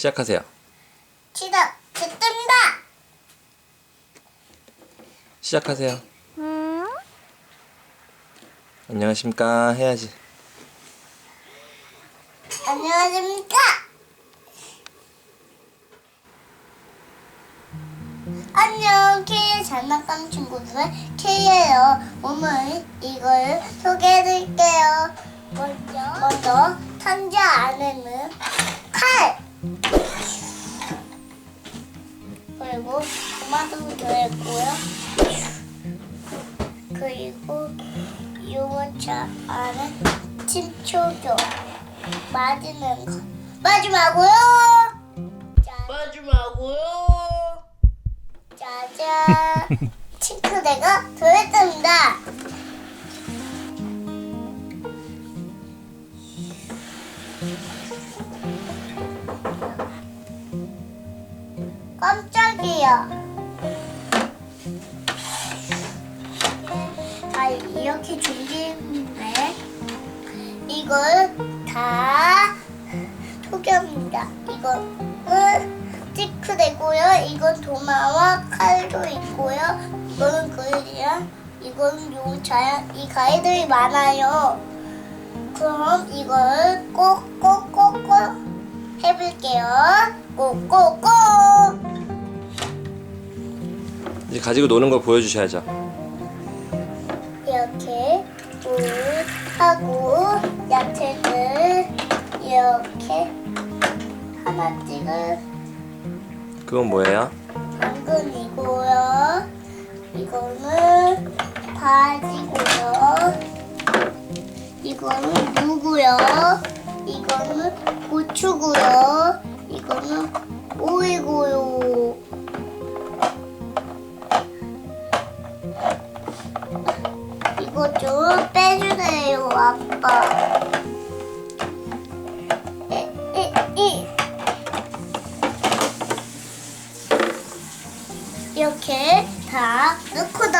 시작하세요. 시작 됐습니다. 시작하세요. 안녕하십니까 해야지. 안녕하십니까? 안녕, K의 장난감 친구들 K예요. 오늘 이걸 소개해드릴게요. 먼저, 먼저 상자 안에는 토마토 들어있고요. 그리고 유모차 안에 침초조 맞는 거 마지막으로! 짜- 마지막으로! 짜잔 싱크대가 들어있습니다. 깜짝이야 아 이렇게 준비했는데 이걸 다 소개합니다. 이거는 스티크되고요. 이건 도마와 칼도 있고요. 이거는 그릇이랑 이거는 요자야 이 가위들이 많아요. 그럼 이걸 꼭꼭꼭꼭 해볼게요. 꼭꼭꼭. 이제 가지고 노는 걸 보여주셔야죠. 하고 야채를 이렇게 하나씩을 그건 뭐예요? 당근이고요. 이거는 바지고요. 이거는 무고요. 이거는 고추고요. 이거는 오이고요.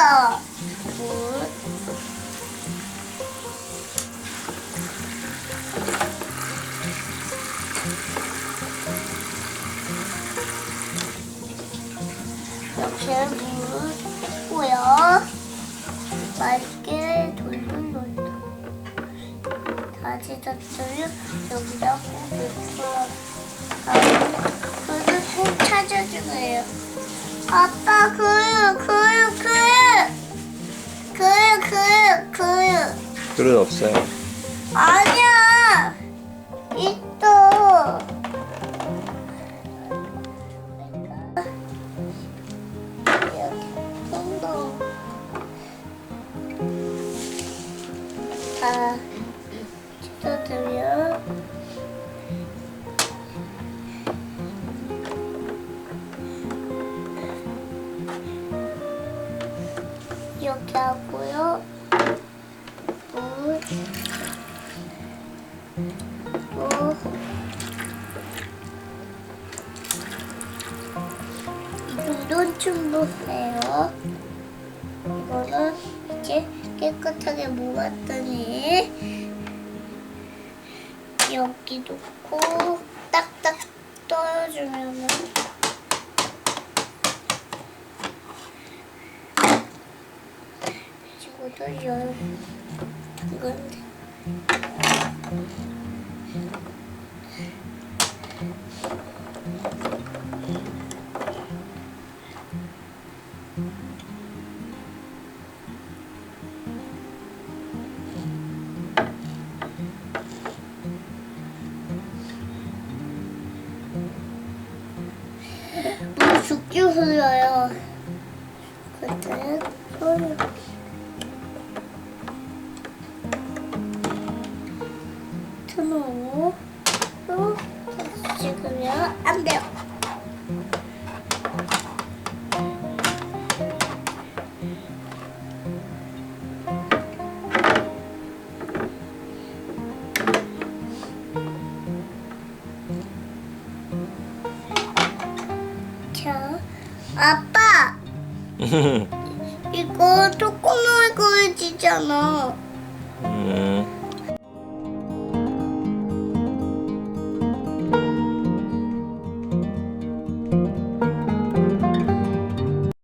물. 이렇게 물 붓고요. 맑게 돌돌돌돌. 다시 젖어요. 여기다 꼭 넣고요. 그릇 꼭 찾아주세요. 아빠 그유 그릇 없어요. 아니야 있어 이렇게 이렇게 하고요. 정도는 충분해요. 이거는 이제 깨끗하게 모았더니 여기 놓고 딱딱 떨어주면은 지금도 열 건데. 물 죽게 흘러요. 그때 흘러. 틀어놓고 또 찍으면 안 돼요. 자, 아빠, 이거 조그만 그릇이잖아. 음,